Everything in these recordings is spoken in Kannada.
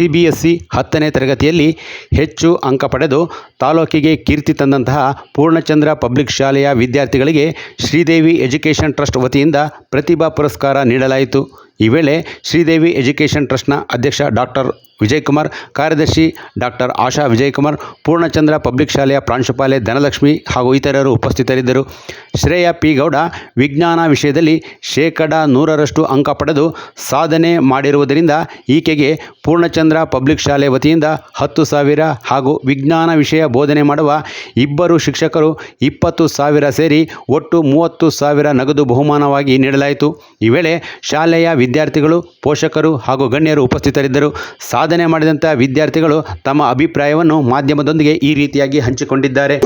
ಸಿಬಿಎಸ್ಇ ಹತ್ತನೇ ತರಗತಿಯಲ್ಲಿ ಹೆಚ್ಚು ಅಂಕ ಪಡೆದು ತಾಲೂಕಿಗೆ ಕೀರ್ತಿ ತಂದಂತಹ ಪೂರ್ಣಚಂದ್ರ ಪಬ್ಲಿಕ್ ಶಾಲೆಯ ವಿದ್ಯಾರ್ಥಿಗಳಿಗೆ ಶ್ರೀದೇವಿ ಎಜುಕೇಷನ್ ಟ್ರಸ್ಟ್ ವತಿಯಿಂದ ಪ್ರತಿಭಾ ಪುರಸ್ಕಾರ ನೀಡಲಾಯಿತು. ಈ ವೇಳೆ ಶ್ರೀದೇವಿ ಎಜುಕೇಷನ್ ಟ್ರಸ್ಟ್ನ ಅಧ್ಯಕ್ಷ ಡಾಕ್ಟರ್ ವಿಜಯಕುಮಾರ್, ಕಾರ್ಯದರ್ಶಿ ಡಾಕ್ಟರ್ ಆಶಾ ವಿಜಯಕುಮಾರ್, ಪೂರ್ಣಚಂದ್ರ ಪಬ್ಲಿಕ್ ಶಾಲೆಯ ಪ್ರಾಂಶುಪಾಲೆ ಧನಲಕ್ಷ್ಮಿ ಹಾಗೂ ಇತರರು ಉಪಸ್ಥಿತರಿದ್ದರು. ಶ್ರೇಯ ಪಿ. ಗೌಡ, ವಿಜ್ಞಾನ ವಿಷಯದಲ್ಲಿ ಶೇಕಡ ನೂರರಷ್ಟು ಅಂಕ ಪಡೆದು ಸಾಧನೆ ಮಾಡಿರುವುದರಿಂದ ಈಕೆಗೆ ಪೂರ್ಣಚಂದ್ರ ಪಬ್ಲಿಕ್ ಶಾಲೆ ವತಿಯಿಂದ ಹತ್ತು ಸಾವಿರ ಹಾಗೂ ವಿಜ್ಞಾನ ವಿಷಯ ಬೋಧನೆ ಮಾಡುವ ಇಬ್ಬರು ಶಿಕ್ಷಕರು ಇಪ್ಪತ್ತು ಸಾವಿರ ಸೇರಿ ಒಟ್ಟು ಮೂವತ್ತು ಸಾವಿರ ನಗದು ಬಹುಮಾನವಾಗಿ ನೀಡಲಾಯಿತು. ಈ ವೇಳೆ ಶಾಲೆಯ ವಿದ್ಯಾರ್ಥಿಗಳು, ಪೋಷಕರು ಹಾಗೂ ಗಣ್ಯರು ಉಪಸ್ಥಿತರಿದ್ದರು. ಸಾಧನೆ ಮಾಡಿದಂಥ ವಿದ್ಯಾರ್ಥಿಗಳು ತಮ್ಮ ಅಭಿಪ್ರಾಯವನ್ನು ಮಾಧ್ಯಮದೊಂದಿಗೆ ಈ ರೀತಿಯಾಗಿ ಹಂಚಿಕೊಂಡಿದ್ದಾರೆ.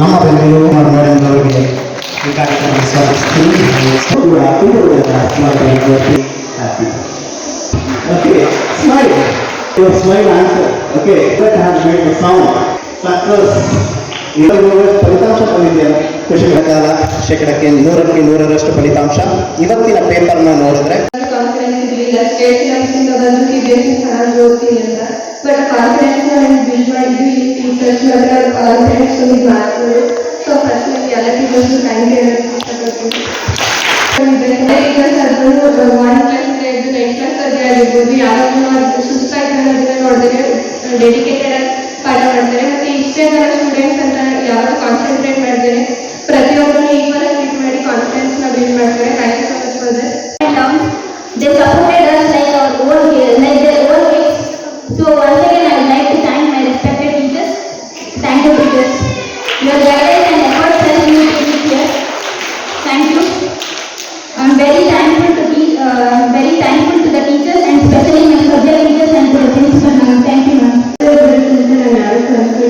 ನಮ್ಮ ಬೆಂಗಳೂರು ಈ ಕಾರ್ಯಕ್ರಮ ಸ್ವಾಗತಿಸ್ತೀನಿ smile smile answer okay made the sound success ಇದರ ಫಲಿತಾಂಶ ಬಂದಿದೆ ಖುಷಿ ಕಾಲ ಶೇಕಡಕ್ಕೆ ನೂರಕ್ಕೆ ನೂರರಷ್ಟು ಫಲಿತಾಂಶ ಇವತ್ತಿನ ಪೇಪರ್ನ ನೋಡಿದ್ರೆ ಕಾನ್ಫಿಡೆನ್ಸ್ ಇಲ್ಲ ಸ್ಟೇಟ್ ಅಂತ ಬಟ್ ಕಾನ್ಫಿಡೆನ್ಸ್ ಬಿಲ್ಡ್ ಮಾಡಿದ್ದು ಈ ಟೀಚರ್ಸ್ ಮಾತ್ರ ಕಾನ್ಫಿಡೆನ್ಸ್ ಇದು ಮಾಡ್ತಾರೆ ಸೊ ಫಸ್ಟ್ ನನಗೆ ಎಲ್ಲ ಟೀಚರ್ಸ್ ಥ್ಯಾಂಕ್ ಯು ಟೀಚರ್ಸ್ ಆದ್ರೂ ಒನ್ ಕ್ಲಾಸಿಂದ ಇದ್ದು ನೈನ್ ಕ್ಲಾಸ್ ಅದೇ ಆಗಿರ್ಬೋದು ಯಾವಾಗಲೂ ಸುಸ್ತಾಯ್ತು ಅನ್ನೋದನ್ನ ನೋಡಿದ್ರೆ ಡೆಡಿಕೇಟೆಡ್ ಆಗಿ ಪಾಠ ಮಾಡ್ತಾರೆ ಮತ್ತೆ ಇಷ್ಟೇ ಜನ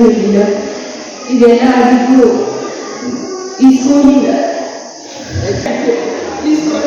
ಯಾರು ಕನ್ಸ್ಕೊಂಡಿರಲಿಲ್ಲ ಇದೆಲ್ಲ ಆಗಿದ್ದು ಈ ಸ್ಕೂಲಿಂದ ಈ ಸ್ಕೂಲ್